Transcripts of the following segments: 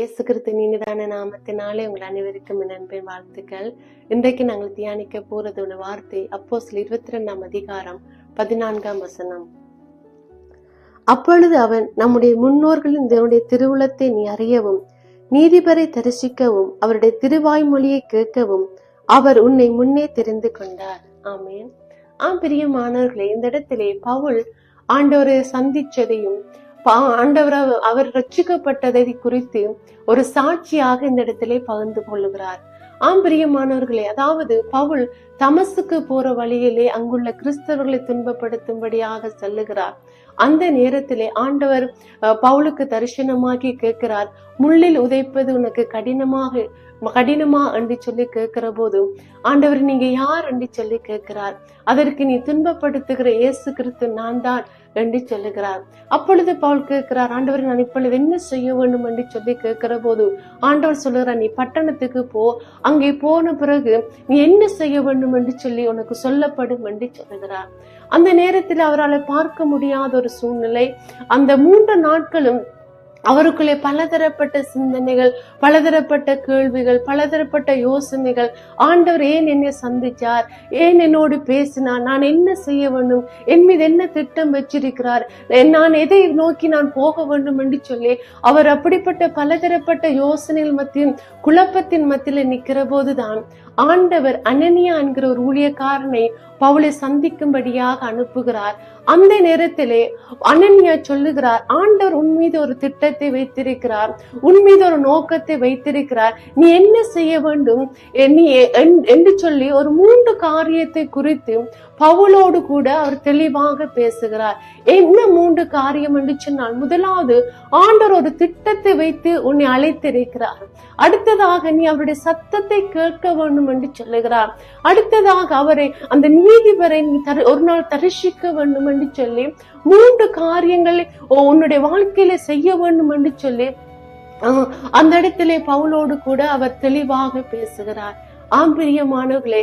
இயேசு கிறிஸ்து இனிதான நாமத்தினாலே உங்கள் அனைவருக்கும் நண்பின் வாழ்த்துக்கள். இன்றைக்கு நாங்கள் தியானிக்க போறது ஒரு வார்த்தை அப்போ இருபத்தி ரெண்டாம் அதிகாரம் பதினான்காம் வசனம். அப்பொழுது அவன் நம்முடைய முன்னோர்களின் தேவனுடைய திருவுளத்தை நீ அறியவும் நீதிபரை தரிசிக்கவும் அவருடைய திருவாய்மொழியை கேட்கவும் அவர் உன்னை முன்னே தெரிந்து கொண்டார். ஆமேன். ஆம் பிரியமானவர்களே இந்த இடத்திலே பவுல் ஆண்டவரை சந்திச்சதையும் ஆண்டவர் அவர் ரட்சிக்கப்பட்டதை குறித்து ஒரு சாட்சியாக இந்த இடத்திலே பகிர்ந்து கொள்ளுகிறார். ஆம் பிரியமானவர்களே அதாவது பவுல் தமசுக்கு போற வழியிலே அங்குள்ள கிறிஸ்தவர்களை துன்பப்படுத்தும்படியாக செல்லுகிறார். அந்த நேரத்திலே ஆண்டவர் பவுலுக்கு தரிசனமாகி கேட்கிறார். முள்ளில் உதைப்பது உனக்கு கடினமாக கடினமா என்று சொல்லி கேட்கிற போது ஆண்டவர் நீங்க யார் என்று சொல்லி கேட்கிறார்? அதற்கு நீ துன்பப்படுத்துகிற இயேசு கிறிஸ்து நான் தான் என்று சொல்லுகிறார். அப்பொழுது பவுல் கேட்கிறார் ஆண்டவர் நான் இப்பொழுது என்ன செய்ய வேண்டும்? என்று சொல்லி கேட்கிற போது ஆண்டவர் சொல்லுகிறார் நீ பட்டணத்துக்கு போ அங்கே போன பிறகு நீ என்ன செய்ய வேண்டும்? என்று சொல்லி உனக்கு சொல்லப்படும் என்று சொல்லுகிறார். அந்த நேரத்தில் அவரால் பார்க்க முடியாத ஒரு சூழ்நிலை அந்த மூன்று நாட்களும் அவருக்குள்ளே பலதரப்பட்ட சிந்தனைகள் பலதரப்பட்ட கேள்விகள் பலதரப்பட்ட யோசனைகள். ஆண்டவர் ஏன் என்னை சந்திச்சார்? ஏன் என்னோடு பேசினார்? நான் என்ன செய்ய வேண்டும்? என் மீது என்ன திட்டம் வச்சிருக்கிறார்? நான் எதை நோக்கி நான் போக வேண்டும் என்று சொல்லி அவர் அப்படிப்பட்ட பலதரப்பட்ட யோசனைகள் மத்தியும் குழப்பத்தின் மத்தியில் நிற்கிற போதுதான் ஆண்டவர் அனனியா என்கிற ஒரு ஊழியக்காரனை பவுலை சந்திக்கும்படியாக அனுப்புகிறார். அந்த நேரத்திலே அனன்யா சொல்லுகிறார் ஆண்டவர் உன் மீது ஒரு திட்டத்தை வைத்திருக்கிறார் உன் மீது ஒரு நோக்கத்தை வைத்திருக்கிறார். நீ என்ன செய்ய வேண்டும்? நீ என்று சொல்லி ஒரு மூன்று காரியத்தை குறித்து பவுலோடு கூட அவர் தெளிவாக பேசுகிறார். என்ன மூன்று காரியம் என்று சொன்னால் முதலாவது ஆண்டவர் ஒரு திட்டத்தை வைத்து உன்னை அழைத்திருக்கிறார். அடுத்ததாக நீ அவருடைய சத்தத்தை கேட்க வேண்டும் என்று சொல்லுகிறார். அடுத்ததாக அவரை அந்த நீதிபரை நீ ஒரு நாள் தரிசிக்க வேண்டும் என்று சொல்லி மூன்று காரியங்களை உன்னுடைய வாழ்க்கையில செய்ய வேண்டும் என்று சொல்லி அந்த இடத்திலே பவுலோடு கூட அவர் தெளிவாக பேசுகிறார். ஆம் பிரியமானவர்களே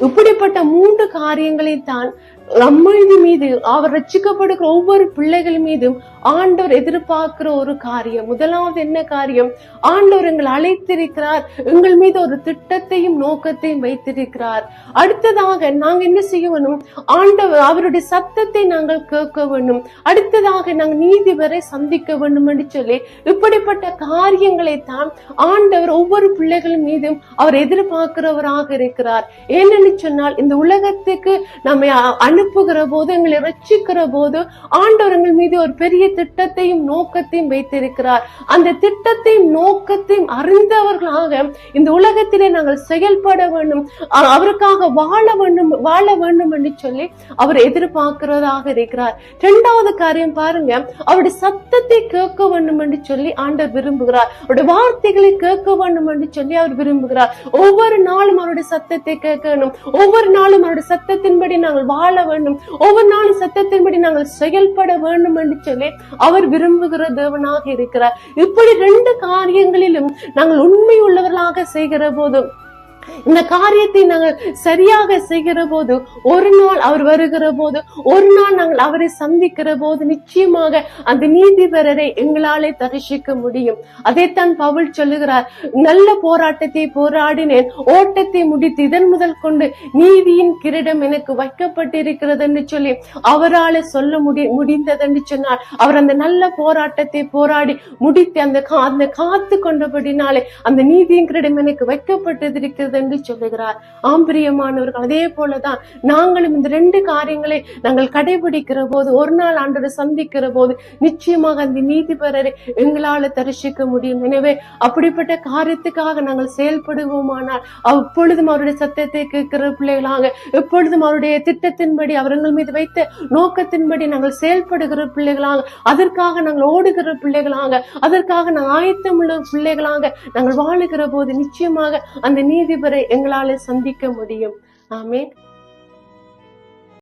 இப்படிப்பட்ட மூன்று காரியங்களை தான் நம்மளது மீது அவர் ரச்சிக்கப்படுகிற ஒவ்வொரு பிள்ளைகள் மீதும் ஆண்டவர் எதிர்பார்க்கிற ஒரு காரியம். முதலாவது என்ன காரியம்? ஆண்டவர் எங்களை அழைத்திருக்கிறார். எங்கள் மீது ஒரு திட்டத்தையும் நோக்கத்தையும் வைத்திருக்கிறார். அடுத்ததாக நாங்க என்ன செய்ய வேணும் ஆண்டவர் அவருடைய சத்தத்தை நாங்கள் கேட்க வேண்டும். அடுத்ததாக நாங்கள் நீதி வரை சந்திக்க வேண்டும் என்று சொல்லி இப்படிப்பட்ட காரியங்களை தான் ஆண்டவர் ஒவ்வொரு பிள்ளைகள் மீதும் அவர் பார்க்கிறவராக இருக்கிறார். ஏனென்று சொன்னால் இந்த உலகத்துக்கு நம்மை அனுப்புகிற போது எங்களை ரட்சிக்கிற போது ஆண்டவர்கள் மீது ஒரு பெரிய திட்டத்தையும் நோக்கத்தையும் வைத்திருக்கிறார். அந்த திட்டத்தையும் நோக்கத்தையும் அறிந்தவர்களாக இந்த உலகத்திலே நாங்கள் செயல்பட வேண்டும். அவருக்காக வாழ வேண்டும் வாழ வேண்டும் என்று சொல்லி அவர் எதிர்பார்க்கிறதாக இருக்கிறார். இரண்டாவது காரியம் பாருங்க. அவருடைய சத்தத்தை கேட்க வேண்டும் என்று சொல்லி ஆண்டவர் விரும்புகிறார். அவருடைய வார்த்தைகளை கேட்க வேண்டும் என்று சொல்லி அவர் விரும்புகிறார். ஒவ்வொரு நாள் நாளும் அவருடைய சத்தத்தை கேட்கணும். ஒவ்வொரு நாளும் அவருடைய சத்தத்தின்படி நாங்கள் வாழ வேண்டும். ஒவ்வொரு நாளும் சத்தத்தின்படி நாங்கள் செயல்பட வேண்டும் என்று சொல்லி அவர் விரும்புகிற தேவனாக இருக்கிறார். இப்படி ரெண்டு காரியங்களிலும் நாங்கள் உண்மை உள்ளவர்களாக செய்கிற போதும் இந்த காரியத்தை நாங்கள் சரியாக செய்கிற போது ஒரு நாள் அவர் வருகிற போது ஒரு நாள் நாங்கள் அவரை சந்திக்கிற போது நிச்சயமாக அந்த நீதிபரரை எங்களாலே தரிசிக்க முடியும். அதைத்தான் பவுல் சொல்லுகிறார் நல்ல போராட்டத்தை போராடினேன் ஓட்டத்தை முடித்து இதன் முதல் கொண்டு நீதியின் கிரீடம் எனக்கு வைக்கப்பட்டிருக்கிறது என்று சொல்லி அவரால சொல்ல முடி முடிந்ததென்று சொன்னார் அவர் அந்த நல்ல போராட்டத்தை போராடி முடித்து அந்த கா- அந்த காத்து கொண்டபடினாலே அந்த நீதியின் கிரீடம் எனக்கு என்று சொல்லுகிறார். ஆம்பிரியமானவர்கள் அதே போலதான் நாங்களும் இந்த ரெண்டு காரியங்களை நாங்கள் கடைபிடிக்கிற போது ஒரு நாள் ஆண்டரை சந்திக்கிற போது நிச்சயமாக அந்த நீதிபரரை எங்களால தரிசிக்க முடியும். எனவே அப்படிப்பட்ட காரியத்துக்காக நாங்கள் செயல்படுவோமானால் அப்பொழுதும் அவருடைய சத்தத்தை கேட்கிற பிள்ளைகளாக எப்பொழுதும் அவருடைய திட்டத்தின்படி அவர்கள் மீது வைத்த நோக்கத்தின்படி நாங்கள் செயல்படுகிற பிள்ளைகளாக அதற்காக நாங்கள் ஓடுகிற பிள்ளைகளாக அதற்காக நாங்கள் ஆயத்தமுள்ள பிள்ளைகளாக நாங்கள் வாழுகிற போது நிச்சயமாக அந்த நீதிபரை எங்களால் சந்திக்க முடியும். ஆமேன்.